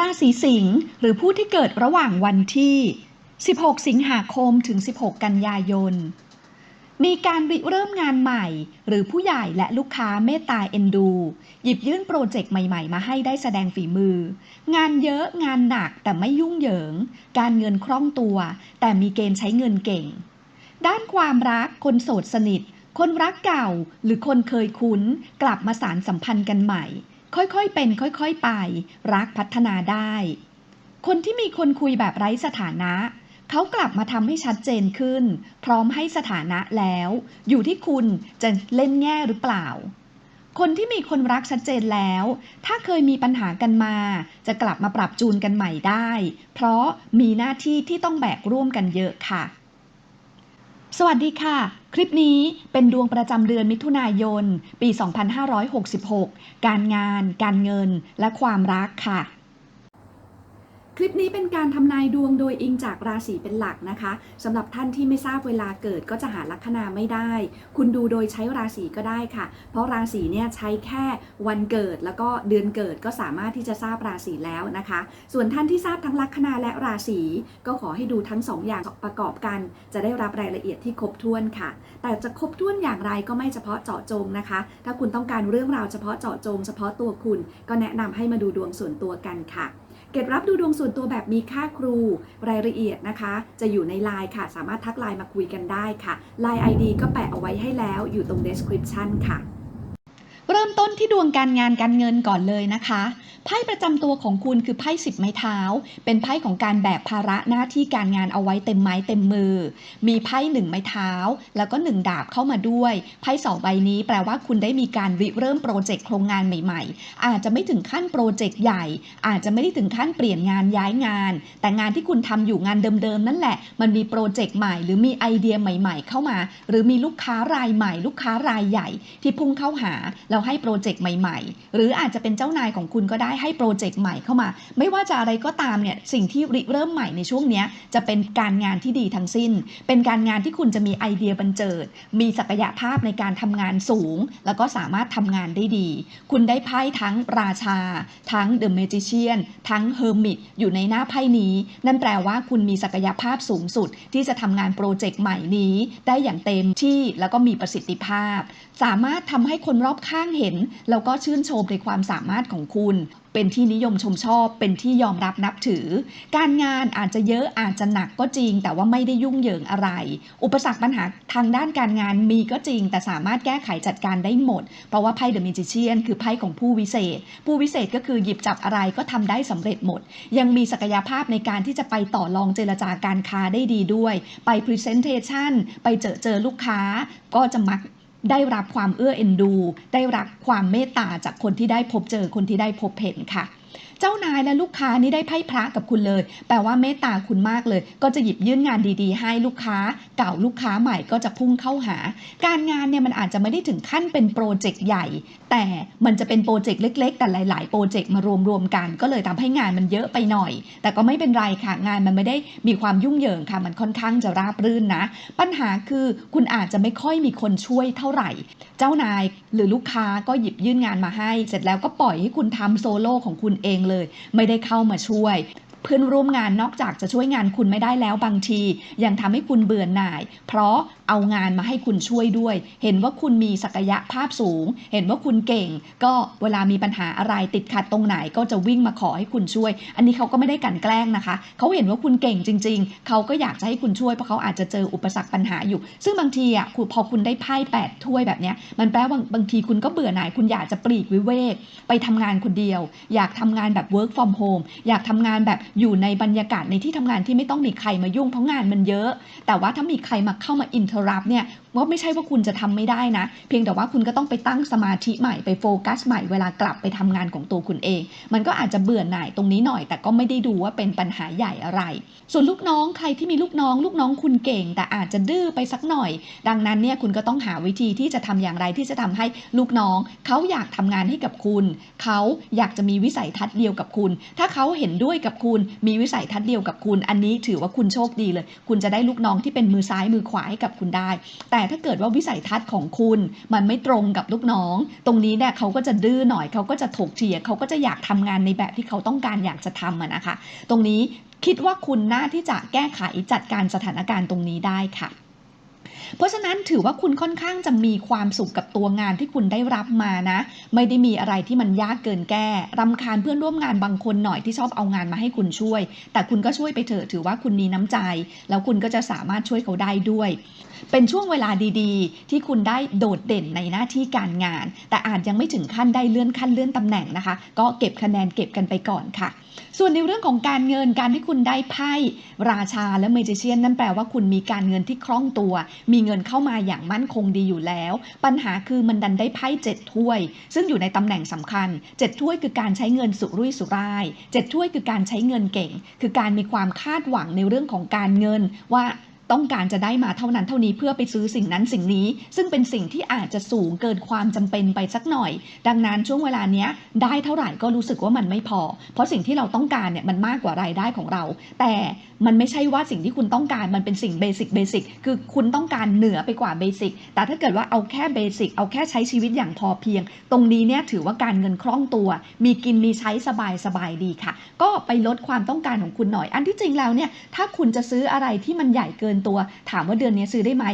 ราศีสิงห์หรือผู้ที่เกิดระหว่างวันที่ 16 สิงหาคมถึง 16 กันยายน มีการริเริ่มงานใหม่ หรือผู้ใหญ่และลูกค้าเมตตาเอ็นดู หยิบยื่นโปรเจกต์ใหม่ๆ มาให้ได้แสดงฝีมือ งานเยอะงานหนักแต่ไม่ยุ่งเหยิง การเงินคล่องตัว แต่มีเกณฑ์ใช้เงินเก่ง ด้านความรักคนโสดสนิท คนรักเก่าหรือคนเคยคุ้น กลับมาสารสัมพันธ์กันใหม่ ค่อยๆเป็นค่อยๆไป รักพัฒนาได้ คนที่มีคนคุยแบบไร้สถานะ เขากลับมาทำให้ชัดเจนขึ้น พร้อมให้สถานะแล้ว อยู่ที่คุณจะเล่นแง่หรือเปล่า คนที่มีคนรักชัดเจนแล้ว ถ้าเคยมีปัญหากันมา จะกลับมาปรับจูนกันใหม่ได้ เพราะมีหน้าที่ที่ต้องแบกร่วมกันเยอะค่ะ สวัสดีค่ะ คลิปนี้เป็นดวงประจำเดือนมิถุนายน ปี 2566 การงาน การเงิน และความรักค่ะ ลิปนี้เป็นการทำนายดวงโดยอิงจากราศีเป็นหลักนะคะสำหรับท่านที่ไม่ทราบเวลาเกิดก็จะหาลัคนาไม่ได้ คุณดูโดยใช้ราศีก็ได้ค่ะ เพราะราศีเนี่ยใช้แค่วันเกิดแล้วก็เดือนเกิดก็สามารถที่จะทราบราศีแล้วนะคะ ส่วนท่านที่ทราบทั้งลัคนาและราศีก็ขอให้ดูทั้งสองอย่างประกอบกัน จะได้รับรายละเอียดที่ครบถ้วนค่ะ แต่จะครบถ้วนอย่างไรก็ไม่เฉพาะเจาะจงนะคะ ถ้าคุณต้องการเรื่องราวเฉพาะเจาะจง เฉพาะตัวคุณ ก็แนะนำให้มาดูดวงส่วนตัวกันค่ะ เก็บรับดูดวงส่วนตัวแบบมีค่าครู รายละเอียดนะคะ จะอยู่ในไลน์ค่ะ สามารถทักไลน์มาคุยกันได้ค่ะไลน์ ID ก็แปะเอาไว้ให้แล้วอยู่ตรง description ค่ะ เริ่มต้นที่ดวงการงานการเงินก่อนเลยนะคะ ไพ่ประจำตัวของคุณคือไพ่สิบไม้เท้า เป็นไพ่ของการแบกภาระหน้าที่การงานเอาไว้เต็มไม้เต็มมือ มีไพ่หนึ่งไม้เท้า แล้วก็หนึ่งดาบเข้ามาด้วย ไพ่สองใบนี้แปลว่าคุณได้มีการริเริ่มโปรเจกต์โครงงานใหม่ๆ อาจจะไม่ถึงขั้นโปรเจกต์ใหญ่ อาจจะไม่ได้ถึงขั้นเปลี่ยนงานย้ายงาน แต่งานที่คุณทำอยู่งานเดิมๆนั่นแหละ มันมีโปรเจกต์ใหม่ หรือมีไอเดียใหม่ ๆ เข้ามา หรือมีลูกค้ารายใหม่ ลูกค้ารายใหญ่ที่พุ่งเข้าหาแล้วให้โปรเจกต์ใหม่ ๆ หรืออาจจะเป็นเจ้านายของคุณก็ได้ให้โปรเจกต์ใหม่เข้ามา ไม่ว่าจะอะไรก็ตามเนี่ยสิ่งที่ริเริ่มใหม่ในช่วงนี้จะเป็นการงานที่ดีทั้งสิ้น เป็นการงานที่คุณจะมีไอเดียบันเจิด มีศักยภาพในการทำงานสูง แล้วก็สามารถทำงานได้ดี คุณได้ไพ่ทั้งราชา ทั้งเดอะเมจิเชียนทั้งเฮอร์มิตอยู่ในหน้าไพ่นี้ นั่นแปลว่าคุณมีศักยภาพสูงสุด ที่จะทำงานโปรเจกต์ใหม่นี้ ได้อย่างเต็มที่แล้วก็มีประสิทธิภาพ สามารถทำให้คนรอบข้างเห็น แล้วก็ชื่นชมในความสามารถของคุณ เป็นที่นิยมชมชอบ เป็นที่ยอมรับนับถือ การงานอาจจะเยอะอาจจะหนักก็จริง แต่ว่าไม่ได้ยุ่งเหยิงอะไร อุปสรรคปัญหาทางด้านการงานมีก็จริง แต่สามารถแก้ไขจัดการได้หมด เพราะว่าไพ่เดอะมิจิเชียนคือไพ่ของผู้วิเศษ ผู้วิเศษก็คือหยิบจับอะไรก็ทำได้สำเร็จหมด ยังมีศักยภาพในการที่จะไปต่อรองเจรจาการค้าได้ดีด้วย ไป Presentation ไปเจอเจอลูกค้าก็จะมัก ได้รับความเอื้อเอ็นดู ได้รับความเมตตาจากคนที่ได้พบเจอคนที่ได้พบเห็นค่ะ เจ้านายและลูกค้านี่ได้ไพ่พระกับคุณเลย แปลว่าเมตตาคุณมากเลย ก็จะหยิบยื่นงานดีๆ ให้ลูกค้า เก่าลูกค้าใหม่ก็จะพุ่งเข้าหา การงานเนี่ยมันอาจจะไม่ได้ถึงขั้นเป็นโปรเจกต์ใหญ่ แต่มันจะเป็นโปรเจกต์เล็ก ๆ แต่หลาย ๆ โปรเจกต์มารวมๆกัน ก็เลยทำให้งานมันเยอะไปหน่อย แต่ก็ไม่เป็นไรค่ะงานมันไม่ได้มีความยุ่งเหยิงค่ะ มันค่อนข้างจะราบรื่นนะ ปัญหาคือคุณอาจจะไม่ค่อยมีคนช่วยเท่าไหร่ เจ้านายหรือลูกค้าก็หยิบยื่นงานมาให้ เสร็จแล้วก็ปล่อยให้คุณทำโซโล่ของคุณเองเลย ไม่ได้เข้ามาช่วย เพื่อนร่วมงานนอกจากจะช่วยงานคุณไม่ได้แล้วบางที ยังทำให้คุณเบื่อหน่าย เพราะเอางานมาให้คุณช่วยด้วย เห็นว่าคุณมีศักยภาพสูง เห็นว่าคุณเก่ง ก็เวลามีปัญหาอะไรติดขัดตรงไหนก็จะวิ่งมาขอให้คุณช่วย อันนี้เขาก็ไม่ได้กลันแกล้งนะคะเขาเห็นว่าคุณเก่งจริง ๆ เขาก็อยากจะให้คุณช่วยเพราะเขาอาจจะเจออุปสรรคปัญหาอยู่ ซึ่งบางทีอะพอคุณได้ไพ่แปดถ้วยแบบเนี้ยมันแปลว่าบางทีคุณก็เบื่อหน่ายคุณอยากจะปลีกวิเวก ไปทำงานคนเดียว อยากทำงานแบบ work from home อยากทำงานแบบอยู่ในบรรยากาศในที่ทำงานที่ไม่ต้องมีใครมายุ่งเพราะงานมันเยอะ แต่ว่าถ้ามีใครมาเข้ามา interrupt เนี่ยว่าไม่ใช่ว่าคุณจะทำไม่ได้นะ เพียงแต่ว่าคุณก็ต้องไปตั้งสมาธิใหม่ไปโฟกัสใหม่เวลากลับไปทำงานของตัวคุณเอง มันก็อาจจะเบื่อหน่ายตรงนี้หน่อย แต่ก็ไม่ได้ดูว่าเป็นปัญหาใหญ่อะไร ส่วนลูกน้องใครที่มีลูกน้อง ลูกน้องคุณเก่ง แต่อาจจะดื้อไปสักหน่อย ดังนั้นเนี่ยคุณก็ต้องหาวิธีที่จะทำอย่างไรที่จะทำให้ลูกน้อง เขาอยากทำงานให้กับคุณ เขาอยากจะมีวิสัยทัศน์เดียวกับคุณ ถ้าเขาเห็นด้วยกับคุณมีวิสัยทัศน์เดียวกับคุณ อันนี้ถือว่าคุณโชคดีเลย คุณจะได้ลูกน้องที่เป็นมือซ้ายมือขวาให้กับคุณได้ แต่ถ้าเกิดว่าวิสัยทัศน์ของคุณ มันไม่ตรงกับลูกน้อง ตรงนี้เนี่ยเขาก็จะดื้อหน่อยเขาก็จะถกเถียงเขาก็จะอยากทำงานในแบบที่เขาต้องการอยากจะทำะนะคะ ตรงนี้คิดว่าคุณน่าที่จะแก้ไขจัดการสถานการณ์ตรงนี้ได้ค่ะ เพราะฉะนั้นถือว่าคุณค่อนข้างจะมีความสุขกับตัวงานที่คุณได้รับมานะ ไม่ได้มีอะไรที่มันยากเกินแก้รำคาญเพื่อนร่วมงานบางคนหน่อยที่ชอบเอางานมาให้คุณช่วย แต่คุณก็ช่วยไปเถอะถือว่าคุณมีน้ำใจ แล้วคุณก็จะสามารถช่วยเขาได้ด้วย เป็นช่วงเวลาดีๆ ที่คุณได้โดดเด่นในหน้าที่การงาน แต่อาจยังไม่ถึงขั้นได้เลื่อนขั้นเลื่อนตำแหน่งนะคะ ก็เก็บคะแนนเก็บกันไปก่อนค่ะ ส่วนในเรื่องของการเงินการที่คุณได้ไพ่ราชาและเมจิเชียนนั่นแปลว่าคุณมีการเงินที่คล่องตัว มีเงินเข้ามาอย่างมั่นคงดีอยู่แล้ว ปัญหาคือมันดันได้ไพ่เจ็ดถ้วย ซึ่งอยู่ในตำแหน่งสำคัญเจ็ดถ้วยคือการใช้เงินสุรุ่ยสุร่ายเจ็ดถ้วยคือการใช้เงินเก่ง คือการมีความคาดหวังในเรื่องของการเงินว่า ต้องการจะได้มาเท่านั้นเท่านี้เพื่อไปซื้อสิ่งนั้นสิ่งนี้ ซึ่งเป็นสิ่งที่อาจจะสูงเกินความจำเป็นไปสักหน่อย ดังนั้นช่วงเวลาเนี้ยได้เท่าไหร่ก็รู้สึกว่ามันไม่พอ เพราะสิ่งที่เราต้องการเนี่ยมันมากกว่ารายได้ของเรา แต่มันไม่ใช่ว่าสิ่งที่คุณต้องการมันเป็นสิ่งเบสิกเบสิกคือคุณต้องการเหนือไปกว่าเบสิกแต่ถ้าเกิดว่าเอาแค่เบสิกเอาแค่ใช้ชีวิตอย่างพอเพียง ตรงนี้เนี่ยถือว่าการเงินคล่องตัว มีกินมีใช้สบายสบายดีค่ะ ก็ไปลดความต้องการของคุณหน่อย อันที่จริงแล้วเนี่ยถ้าคุณจะซื้ออะไรที่มันใหญ่เกินตัว ถามว่าเดือนนี้ซื้อได้ไหม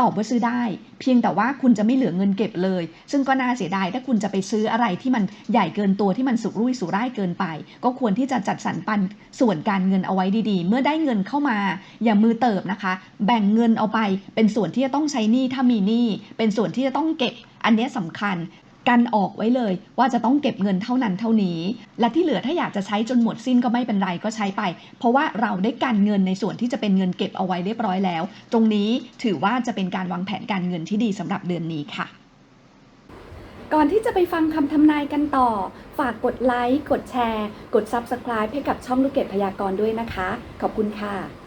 ตอบว่าซื้อได้ เพียงแต่ว่าคุณจะไม่เหลือเงินเก็บเลย ซึ่งก็น่าเสียดายถ้าคุณจะไปซื้ออะไรที่มันใหญ่เกินตัวที่มันสุรุ่ยสุร่ายเกินไป ก็ควรที่จะจัดสรรปันส่วนการเงินเอาไว้ดีๆ เมื่อได้เงินเข้ามา อย่ามือเติบนะคะ แบ่งเงินเอาไป เป็นส่วนที่จะต้องใช้หนี้ถ้ามีหนี้เป็นส่วนที่จะต้องเก็บอันนี้ยสำคัญ กันออกไว้เลย ว่าจะต้องเก็บเงินเท่านั้นเท่านี้ และที่เหลือถ้าอยากจะใช้จนหมดสิ้นก็ไม่เป็นไรก็ใช้ไป เพราะว่าเราได้กันเงินในส่วนที่จะเป็นเงินเก็บเอาไว้เรียบร้อยแล้ว ตรงนี้ถือว่าจะเป็นการวางแผนการเงินที่ดีสำหรับเดือนนี้ค่ะ ก่อนที่จะไปฟังคำทำนายกันต่อ ฝากกดไลค์กดแชร์ กด Subscribe ให้กับช่องลูกเกดพยากรณ์ด้วยนะคะ ขอบคุณค่ะ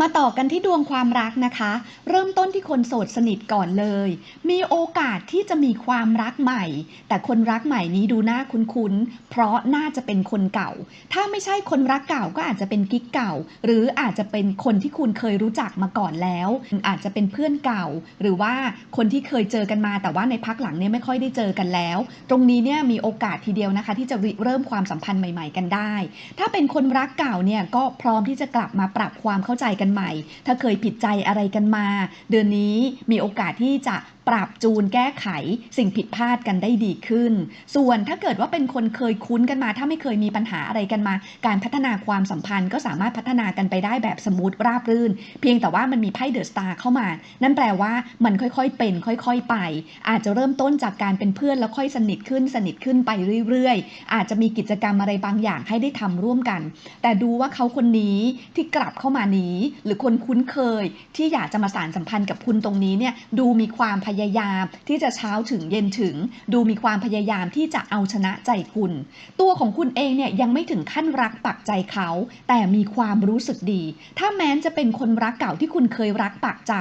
มาต่อกันที่ดวงความรักนะคะ เริ่มต้นที่คนโสดสนิทก่อนเลย มีโอกาสที่จะมีความรักใหม่ แต่คนรักใหม่นี้ดูน่าคุ้นๆเพราะน่าจะเป็นคนเก่า ถ้าไม่ใช่คนรักเก่าก็อาจจะเป็นกิ๊กเก่า หรืออาจจะเป็นคนที่คุณเคยรู้จักมาก่อนแล้ว อาจจะเป็นเพื่อนเก่า หรือว่าคนที่เคยเจอกันมาแต่ว่าในพักหลังเนี่ยไม่ค่อยได้เจอกันแล้ว ตรงนี้เนี่ยมีโอกาสทีเดียวนะคะ ที่จะเริ่มความสัมพันธ์ใหม่ ๆ กันได้ ถ้าเป็นคนรักเก่าเนี่ยก็พร้อมที่จะกลับมาปรับความเข้าใจกันใหม่ ถ้าเคยผิดใจอะไรกันมา เดือนนี้มีโอกาสที่จะปรับจูนแก้ไขสิ่งผิดพลาดกันได้ดีขึ้น ส่วนถ้าเกิดว่าเป็นคนเคยคุ้นกันมา ถ้าไม่เคยมีปัญหาอะไรกันมา การพัฒนาความสัมพันธ์ก็สามารถพัฒนากันไปได้แบบสมูทราบรื่น เพียงแต่ว่ามันมีไพ่เดอะสตาร์เข้ามา นั่นแปลว่ามันค่อยๆ เป็น ค่อยๆ ไป อาจจะเริ่มต้นจากการเป็นเพื่อนแล้วค่อยสนิทขึ้นสนิทขึ้นไปเรื่อยๆ อาจจะมีกิจกรรมอะไรบางอย่างให้ได้ทำร่วมกัน แต่ดูว่าเขาคนนี้ที่กลับเข้ามานี้ หรือคนคุ้นเคย ที่อยากจะมาสานสัมพันธ์กับคุณตรงนี้เนี่ยดูมีความพยายามที่จะเช้าถึงเย็นถึง ดูมีความพยายามที่จะเอาชนะใจคุณ ตัวของคุณเองเนี่ยยังไม่ถึงขั้นรักปักใจเขา แต่มีความรู้สึกดี ถ้าแม้นจะเป็นคนรักเก่าที่คุณเคยรักปักใจ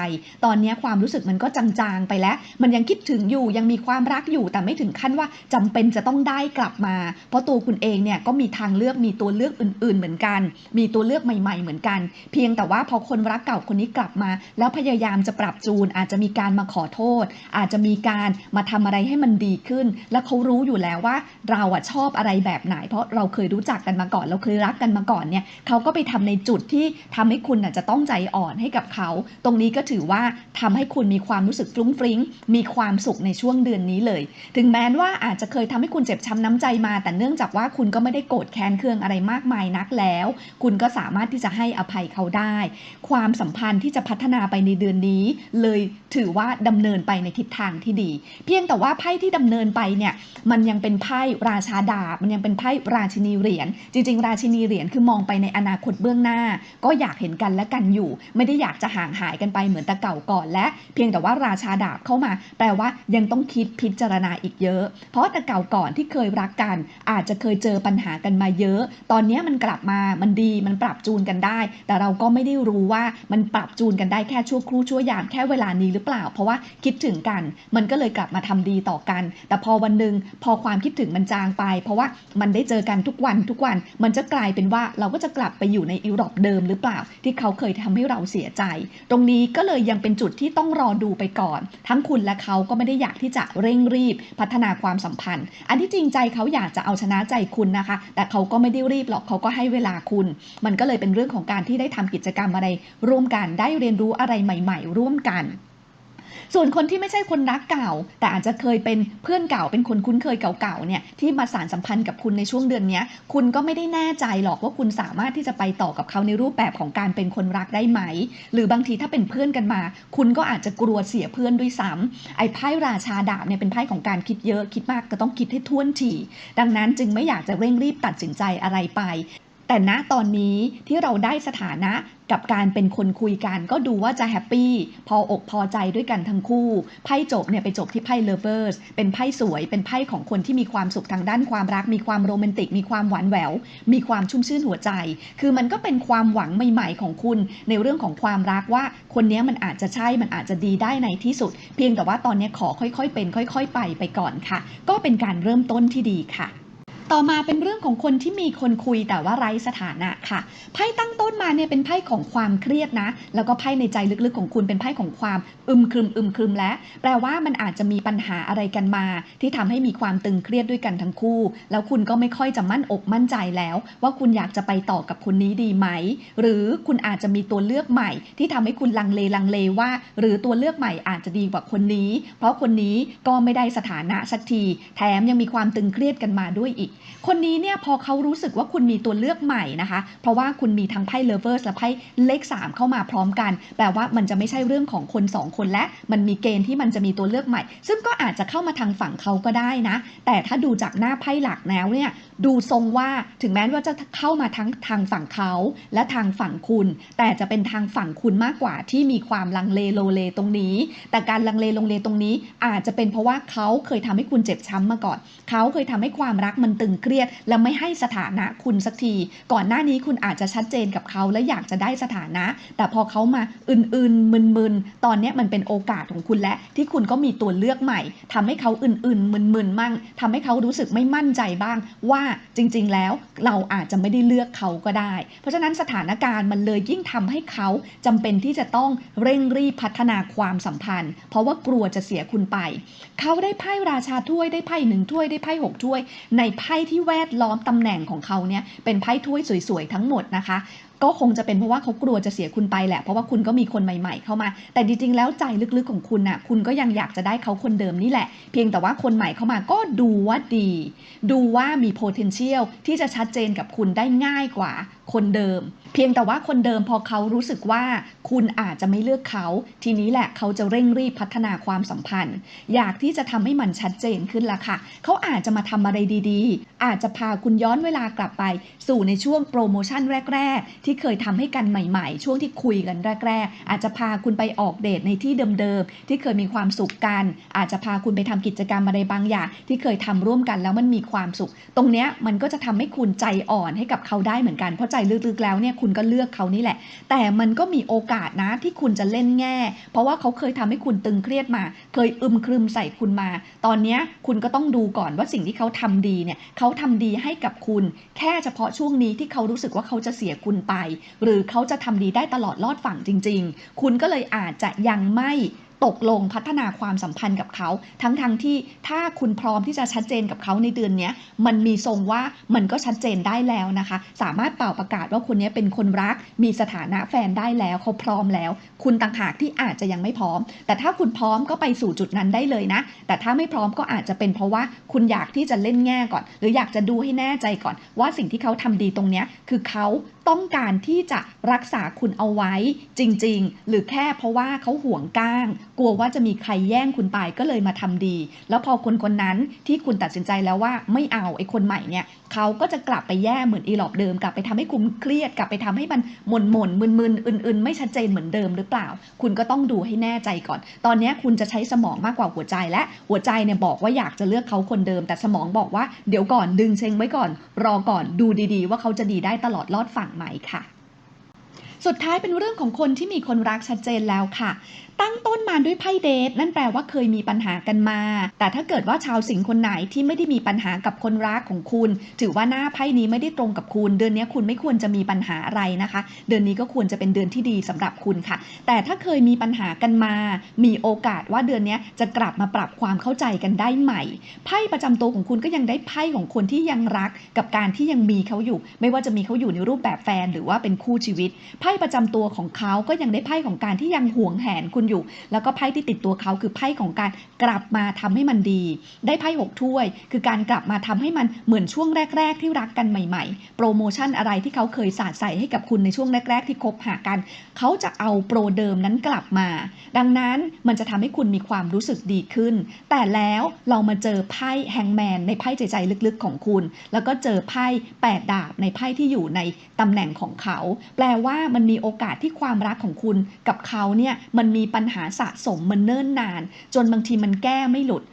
ตอนนี้ความรู้สึกมันก็จางๆไปแล้ว มันยังคิดถึงอยู่ยังมีความรักอยู่แต่ไม่ถึงขั้นว่าจำเป็นจะต้องได้กลับมา เพราะตัวคุณเองเนี่ยก็มีทางเลือกมีตัวเลือกอื่น ๆ เหมือนกัน มีตัวเลือกใหม่ ๆ เหมือนกัน เพียงแต่ว่าพอคนรักเก่าคนนี้กลับมา แล้วพยายามจะปรับจูนอาจจะมีการมาขอโทษอาจจะมีการมาทำอะไรให้มันดีขึ้น แล้วเขารู้อยู่แล้วว่าเราอะชอบอะไรแบบไหน เพราะเราเคยรู้จักกันมาก่อน เราเคยรักกันมาก่อนเนี่ยเขาก็ไปทำในจุดที่ทำให้คุณอะจะต้องใจอ่อนให้กับเขา ตรงนี้ก็ถือว่าทำให้คุณมีความรู้สึกฟรุ้งฟริ้ง มีความสุขในช่วงเดือนนี้เลย ถึงแม้ว่าอาจจะเคยทำให้คุณเจ็บช้ำน้ำใจมา แต่เนื่องจากว่าคุณก็ไม่ได้โกรธแค้นเคืองอะไรมากมายนักแล้ว คุณก็สามารถที่จะให้อภัยเขาได้ ความสัมพันธ์ที่จะพัฒนาไปในเดือนนี้ เลยถือว่าดำเนินไปในทิศทางที่ดี เพียงแต่ว่าไพ่ที่ดำเนินไปเนี่ยมันยังเป็นไพ่ราชาดาบมันยังเป็นไพ่ราชินีเหรียญจริง ๆ ราชินีเหรียญคือมองไปในอนาคตเบื้องหน้า ก็อยากเห็นกันและกันอยู่ ไม่ได้อยากจะห่างหายกันไปเหมือนแต่เก่าก่อน และเพียงแต่ว่าราชาดาบเข้ามา แปลว่ายังต้องคิดพิจารณาอีกเยอะ เพราะแต่เก่าก่อนที่เคยรักกัน อาจจะเคยเจอปัญหากันมาเยอะ ตอนนี้มันกลับมามันดีมันปรับจูนกันได้ แต่เราก็ไม่ได้รู้ว่ามันปรับจูนกันได้แค่ชั่วครู่ชั่วยามแค่เวลานี้หรือเปล่า เพราะว่าคิดถึงกัน มันก็เลยกลับมาทำดีต่อกัน แต่พอวันหนึ่งพอความคิดถึงมันจางไป เพราะว่ามันได้เจอกันทุกวันทุกวัน มันจะกลายเป็นว่าเราก็จะกลับไปอยู่ในอีรอบเดิมหรือเปล่า ที่เขาเคยทำให้เราเสียใจ ตรงนี้ก็เลยยังเป็นจุดที่ต้องรอดูไปก่อน ทั้งคุณและเขาก็ไม่ได้อยากที่จะเร่งรีบ พัฒนาความสัมพันธ์ อันที่จริงใจเขาอยากจะเอาชนะใจคุณนะคะ แต่เขาก็ไม่ได้รีบหรอกเขาก็ให้เวลาคุณ มันก็เลยเป็นเรื่องของการที่ได้ทำกิจกรรมอะไรร่วมกันได้เรียนรู้อะไรใหม่ ๆ ร่วมกัน ส่วนคนที่ไม่ใช่คนรักเก่า แต่อาจจะเคยเป็นเพื่อนเก่าเป็นคนคุ้นเคยเก่าๆเนี่ยที่มาสานสัมพันธ์กับคุณในช่วงเดือนนี้คุณก็ไม่ได้แน่ใจหรอกว่าคุณสามารถที่จะไปต่อกับเขาในรูปแบบของการเป็นคนรักได้ไหม หรือบางทีถ้าเป็นเพื่อนกันมา คุณก็อาจจะกลัวเสียเพื่อนด้วยซ้ำไอ้ไพ่ราชาดาบเนี่ยเป็นไพ่ของการคิดเยอะคิดมากก็ต้องคิดให้ท่วนทีดังนั้นจึงไม่อยากจะเร่งรีบตัดสินใจอะไรไป แต่ณตอนนี้ที่เราได้สถานะกับการเป็นคนคุยกันก็ดูว่าจะแฮปปี้พออกพอใจด้วยกันทั้งคู่ไพ่จบเนี่ยไปจบที่ไพ่เลเวอร์สเป็นไพ่สวยเป็นไพ่ของคนที่มีความสุขทางด้านความรัก มีความโรแมนติก มีความหวานแหวว มีความชุ่มชื่นหัวใจ คือมันก็เป็นความหวังใหม่ ๆ ของคุณ ในเรื่องของความรักว่าคนนี้มันอาจจะใช่มันอาจจะดีได้ในที่สุด เพียงแต่ว่าตอนนี้ขอค่อยๆ เป็น ค่อย ๆ ไปไปก่อนค่ะ ก็เป็นการเริ่มต้นที่ดีค่ะ ต่อมาเป็นเรื่องของคนที่มีคนคุยแต่ว่าไร้สถานะค่ะ ไพ่ตั้งต้นมาเนี่ยเป็นไพ่ของความเครียดนะ แล้วก็ไพ่ในใจลึกๆของคุณเป็นไพ่ของความอึมครึมอึมครึมและ แปลว่ามันอาจจะมีปัญหาอะไรกันมา ที่ทำให้มีความตึงเครียดด้วยกันทั้งคู่ แล้วคุณก็ไม่ค่อยจะมั่นอกมั่นใจแล้ว ว่าคุณอยากจะไปต่อกับคนนี้ดีไหม หรือคุณอาจจะมีตัวเลือกใหม่ ที่ทำให้คุณลังเลลังเลว่า หรือตัวเลือกใหม่อาจจะดีกว่าคนนี้ เพราะคนนี้ก็ไม่ได้สถานะสักที แถมยังมีความตึงเครียดกันมาด้วยอีกคนนี้เนี่ยพอเขารู้สึกว่าคุณมีตัวเลือกใหม่นะคะ เพราะว่าคุณมีทั้งไพ่เลเวอร์สและไพ่เลข 3 เข้ามาพร้อมกัน แปลว่ามันจะไม่ใช่เรื่องของคน 2 คนและมันมีเกณฑ์ที่มันจะมีตัวเลือกใหม่ ซึ่งก็อาจจะเข้ามาทางฝั่งเขาก็ได้นะ แต่ถ้าดูจากหน้าไพ่หลักแล้วเนี่ยดูทรงว่าถึงแม้ว่าจะเข้ามาทั้งทางฝั่งเขาและทางฝั่งคุณ แต่จะเป็นทางฝั่งคุณมากกว่าที่มีความลังเลโลเลตรงนี้ แต่การลังเลลงเลตรงนี้ อาจจะเป็นเพราะว่าเขาเคยทำให้คุณเจ็บช้ำมาก่อน เขาเคยทำให้ความรักมันตึงเครียด และไม่ให้สถานะคุณสักที ก่อนหน้านี้คุณอาจจะชัดเจนกับเขาและอยากจะได้สถานะ แต่พอเขามาอื่นๆมึนๆ ตอนนี้มันเป็นโอกาสของคุณและที่คุณก็มีตัวเลือกใหม่ทำให้เขาอื่นๆมึนๆมั่งทำให้เขารู้สึกไม่มั่นใจบ้าง ว่าจริงๆ แล้วเราอาจจะไม่ได้เลือกเขาก็ได้ เพราะฉะนั้นสถานการณ์มันเลยยิ่งทำให้เขาจำเป็นที่จะต้องเร่งรีบพัฒนาความสัมพันธ์ เพราะว่ากลัวจะเสียคุณไป เขาได้ไพ่ราชาถ้วยได้ไพ่หนึ่งถ้วยได้ไพ่หกถ้วยในไพ่ไพ่ที่แวดล้อมตำแหน่งของเขาเนี่ยเป็นไพ่ถ้วยสวยๆทั้งหมดนะคะ ก็คงจะเป็นเพราะว่าเขากลัวจะเสียคุณไปแหละ เพราะว่าคุณก็มีคนใหม่ๆ เข้ามา แต่จริงๆ แล้วใจลึกๆของคุณน่ะ คุณก็ยังอยากจะได้เขาคนเดิมนี่แหละ เพียงแต่ว่าคนใหม่เข้ามาก็ดูว่าดี ดูว่ามี potential ที่จะชัดเจนกับคุณได้ง่ายกว่าคนเดิม เพียงแต่ว่าคนเดิมพอเขารู้สึกว่าคุณอาจจะไม่เลือกเขา ทีนี้แหละเขาจะเร่งรีบพัฒนาความสัมพันธ์ อยากที่จะทำให้มันชัดเจนขึ้นละค่ะ เขาอาจจะมาทำอะไรดีๆ อาจจะพาคุณย้อนเวลากลับไป สู่ในช่วงโปรโมชั่นแรก ๆ ที่ที่เคยทำให้กันใหม่ๆ ช่วงที่คุยกันแรก ๆ อาจจะพาคุณไปออกเดทในที่เดิมๆที่เคยมีความสุขกัน อาจจะพาคุณไปทำกิจกรรมอะไรบางอย่าง ที่เคยทำร่วมกันแล้วมันมีความสุข ตรงเนี้ยมันก็จะทำให้คุณใจอ่อนให้กับเขาได้เหมือนกันเพราะใจลึกๆแล้วเนี่ยคุณก็เลือกเขานี่แหละ แต่มันก็มีโอกาสนะที่คุณจะเล่นแง่ เพราะว่าเขาเคยทำให้คุณตึงเครียดมา เคยอึมครึมใส่คุณมา ตอนเนี้ยคุณก็ต้องดูก่อนว่าสิ่งที่เขาทำดีเนี่ยเขาทำดีให้กับคุณ แค่เฉพาะช่วงนี้ที่เขารู้สึกว่าเขาจะเสียคุณไปหรือเขาจะทำดีได้ตลอดรอดฝั่งจริง ๆ คุณก็เลยอาจจะยังไม่ตกลงพัฒนาความสัมพันธ์กับเขา ทั้งๆทที่ถ้าคุณพร้อมที่จะชัดเจนกับเขาในเดือนนี้มันมีทรงว่ามันก็ชัดเจนได้แล้วนะคะ สามารถเป่าประกาศว่าคนนี้เป็นคนรัก มีสถานะแฟนได้แล้วเขาพร้อมแล้ว คุณต่างหากที่อาจจะยังไม่พร้อม แต่ถ้าคุณพร้อมก็ไปสู่จุดนั้นได้เลยนะ แต่ถ้าไม่พร้อมก็อาจจะเป็นเพราะว่าคุณอยากที่จะเล่นแง่ก่อน หรืออยากจะดูให้แน่ใจก่อน ว่าสิ่งที่เขาทำดีตรงนี้คือเขาต้องการที่จะรักษาคุณเอาไว้จริง ๆ หรือแค่เพราะว่าเขาห่วงก้าง กลัวว่าจะมีใครแย่งคุณไปก็เลยมาทำดี แล้วพอคนคนนั้นที่คุณตัดสินใจแล้วว่าไม่เอาไอ้คนใหม่เนี่ยเขาก็จะกลับไปแย่เหมือนอีหลอบเดิม กลับไปทำให้คุณเครียด กลับไปทำให้มันหม่นหม่นมึนมึนอื่นๆ ไม่ชัดเจนเหมือนเดิมหรือเปล่า คุณก็ต้องดูให้แน่ใจก่อน ตอนนี้คุณจะใช้สมองมากกว่าหัวใจและหัวใจเนี่ยบอกว่าอยากจะเลือกเขาคนเดิม แต่สมองบอกว่าเดี๋ยวก่อนดึงเชงไว้ก่อน รอก่อนดูดีๆ ว่าเขาจะดีได้ตลอดรอดฝั่งไหมค่ะ สุดท้ายเป็นเรื่องของคนที่มีคนรักชัดเจนแล้วค่ะ ตั้งต้นมาด้วยไพ่เดทนั่นแปลว่าเคยมีปัญหากันมา แต่ถ้าเกิดว่าชาวสิงห์คนไหนที่ไม่ได้มีปัญหากับคนรักของคุณ ถือว่าหน้าไพ่นี้ไม่ได้ตรงกับคุณ เดือนนี้คุณไม่ควรจะมีปัญหาอะไรนะคะ เดือนนี้ก็ควรจะเป็นเดือนที่ดีสำหรับคุณค่ะ แต่ถ้าเคยมีปัญหากันมา มีโอกาสว่าเดือนนี้จะกลับมาปรับความเข้าใจกันได้ใหม่ไพ่ประจำตัวของคุณก็ยังได้ไพ่ของคนที่ยังรักกับการที่ยังมีเขาอยู่ ไม่ว่าจะมีเขาอยู่ในรูปแบบแฟน หรือว่าเป็นคู่ชีวิตไพ่พ่ประจำตัวของเขาก็ยังได้ไพ่ของการที่ยังห่วงแหนคุณอยู่ แล้วก็ไพ่ที่ติดตัวเขาคือไพ่ของการกลับมาทำให้มันดี ได้ไพ่หกถ้วย คือการกลับมาทำให้มันเหมือนช่วงแรก ๆ ที่รักกันใหม่ ๆ โปรโมชั่นอะไรที่เขาเคยสาดใส่ให้กับคุณในช่วงแรก ๆ ที่คบหากัน เขาจะเอาโปรเดิมนั้นกลับมา ดังนั้นมันจะทำให้คุณมีความรู้สึกดีขึ้น แต่แล้วเรามาเจอไพ่แฮงแมนในไพ่ใจใจลึกๆของคุณ แล้วก็เจอไพ่แปดดาบในไพ่ที่อยู่ในตำแหน่งของเขา แปลว่ามันมีโอกาสที่ความรักของคุณกับเขาเนี่ยมันมีปัญหาสะสมมันเนิ่นนาน จนบางทีมันแก้ไม่หลุด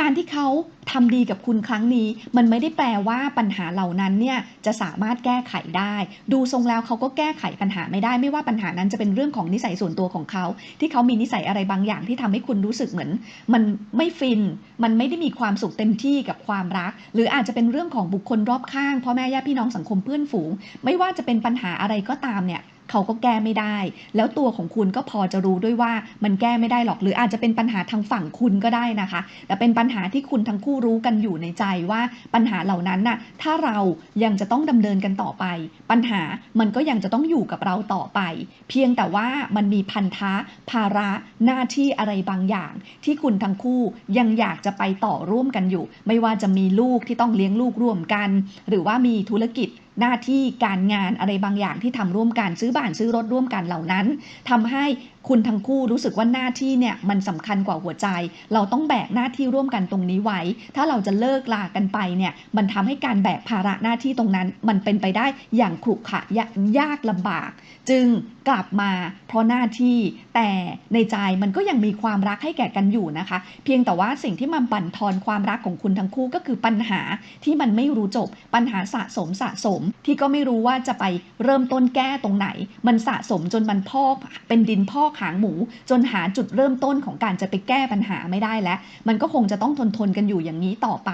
การที่เขาทำดีกับคุณครั้งนี้ มันไม่ได้แปลว่าปัญหาเหล่านั้นเนี่ยจะสามารถแก้ไขได้ ดูทรงแล้วเขาก็แก้ไขปัญหาไม่ได้ ไม่ว่าปัญหานั้นจะเป็นเรื่องของนิสัยส่วนตัวของเขา ที่เขามีนิสัยอะไรบางอย่างที่ทำให้คุณรู้สึกเหมือน มันไม่ฟิน มันไม่ได้มีความสุขเต็มที่กับความรัก หรืออาจจะเป็นเรื่องของบุคคลรอบข้างพ่อแม่ญาติพี่น้องสังคมเพื่อนฝูง ไม่ว่าจะเป็นปัญหาอะไรก็ตามเนี่ย เขาก็แก้ไม่ได้ แล้วตัวของคุณก็พอจะรู้ด้วยว่ามันแก้ไม่ได้หรอก หรืออาจจะเป็นปัญหาทางฝั่งคุณก็ได้นะคะ แต่เป็นปัญหาที่คุณทั้งคู่รู้กันอยู่ในใจว่าปัญหาเหล่านั้นน่ะ ถ้าเรายังจะต้องดำเนินกันต่อไป ปัญหามันก็ยังจะต้องอยู่กับเราต่อไป เพียงแต่ว่ามันมีพันธะภาระหน้าที่อะไรบางอย่าง ที่คุณทั้งคู่ยังอยากจะไปต่อร่วมกันอยู่ ไม่ว่าจะมีลูกที่ต้องเลี้ยงลูกร่วมกัน หรือว่ามีธุรกิจหน้าที่การงานอะไรบางอย่างที่ทำร่วมกันซื้อบ้านซื้อรถร่วมกันเหล่านั้นทำให้ คุณทั้งคู่รู้สึกว่าหน้าที่เนี่ยมันสำคัญกว่าหัวใจ เราต้องแบกหน้าที่ร่วมกันตรงนี้ไว้ ถ้าเราจะเลิกลากันไปเนี่ยมันทำให้การแบกภาระหน้าที่ตรงนั้น มันเป็นไปได้อย่างขรุขระยะยากลำบาก จึงกลับมาเพราะหน้าที่ แต่ในใจมันก็ยังมีความรักให้แก่กันอยู่นะคะ เพียงแต่ว่าสิ่งที่มันบั่นทอนความรักของคุณทั้งคู่ก็คือปัญหาที่มันไม่รู้จบ ปัญหาสะสมสะสมที่ก็ไม่รู้ว่าจะไปเริ่มต้นแก้ตรงไหน มันสะสมจนมันพอกเป็นดินพอกหางหมู จนหาจุดเริ่มต้นของการจะไปแก้ปัญหาไม่ได้แล้ว มันก็คงจะต้องทนทนกันอยู่อย่างนี้ต่อไป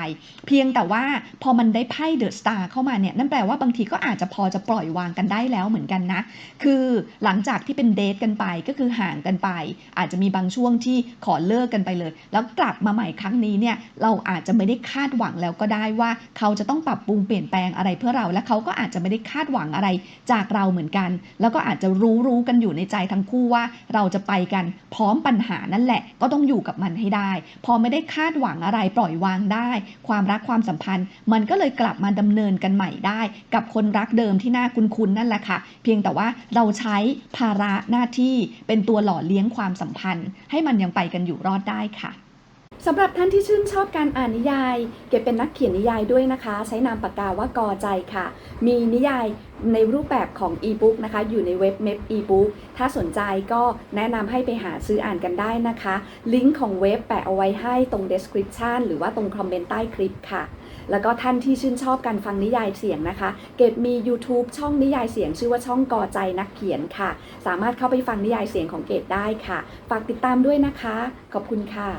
เพียงแต่ว่าพอมันได้ไพ่เดอะสตาร์เข้ามาเนี่ยนั่นแปลว่าบางทีก็อาจจะพอจะปล่อยวางกันได้แล้วเหมือนกันนะ คือหลังจากที่เป็นเดทกันไปก็คือห่างกันไป อาจจะมีบางช่วงที่ขอเลิกกันไปเลย แล้วกลับมาใหม่ครั้งนี้เนี่ยเราอาจจะไม่ได้คาดหวังแล้วก็ได้ว่าเขาจะต้องปรับปรุงเปลี่ยนแปลงอะไรเพื่อเรา และเขาก็อาจจะไม่ได้คาดหวังอะไรจากเราเหมือนกัน แล้วก็อาจจะรู้รู้กันอยู่ในใจทั้งคู่ว่าเราจะไปกันพร้อมปัญหานั่นแหละ ก็ต้องอยู่กับมันให้ได้ พอไม่ได้คาดหวังอะไรปล่อยวางได้ ความรักความสัมพันธ์ มันก็เลยกลับมาดำเนินกันใหม่ได้ กับคนรักเดิมที่น่าคุ้นๆนั่นแหละค่ะ เพียงแต่ว่าเราใช้ภาระหน้าที่เป็นตัวหล่อเลี้ยงความสัมพันธ์ ให้มันยังไปกันอยู่รอดได้ค่ะ สำหรับท่านที่ชื่นชอบการอ่านนิยาย เก็บเป็นนักเขียนนิยายด้วยนะคะ ใช้นามปากกาว่ากอใจค่ะ มีนิยายในรูปแบบของอีบุ๊กนะคะ อยู่ในเว็บเม p อีบุ๊กถ้าสนใจก็แนะนำให้ไปหาซื้ออ่านกันได้นะคะ ลิงก์ของเว็บแปะเอาไว้ให้ตรง description หรือว่าตรงคอมเมนต์ใต้คลิปค่ะ แล้วก็ท่านที่ชื่นชอบการฟังนิยายเสียงนะคะ เกดมี YouTube ช่องนิยายเสียง ชื่อว่าช่องกอใจนักเขียนค่ะ สามารถเข้าไปฟังนิยายเสียงของเกดได้ค่ะ ฝากติดตามด้วยนะคะ ขอบคุณค่ะ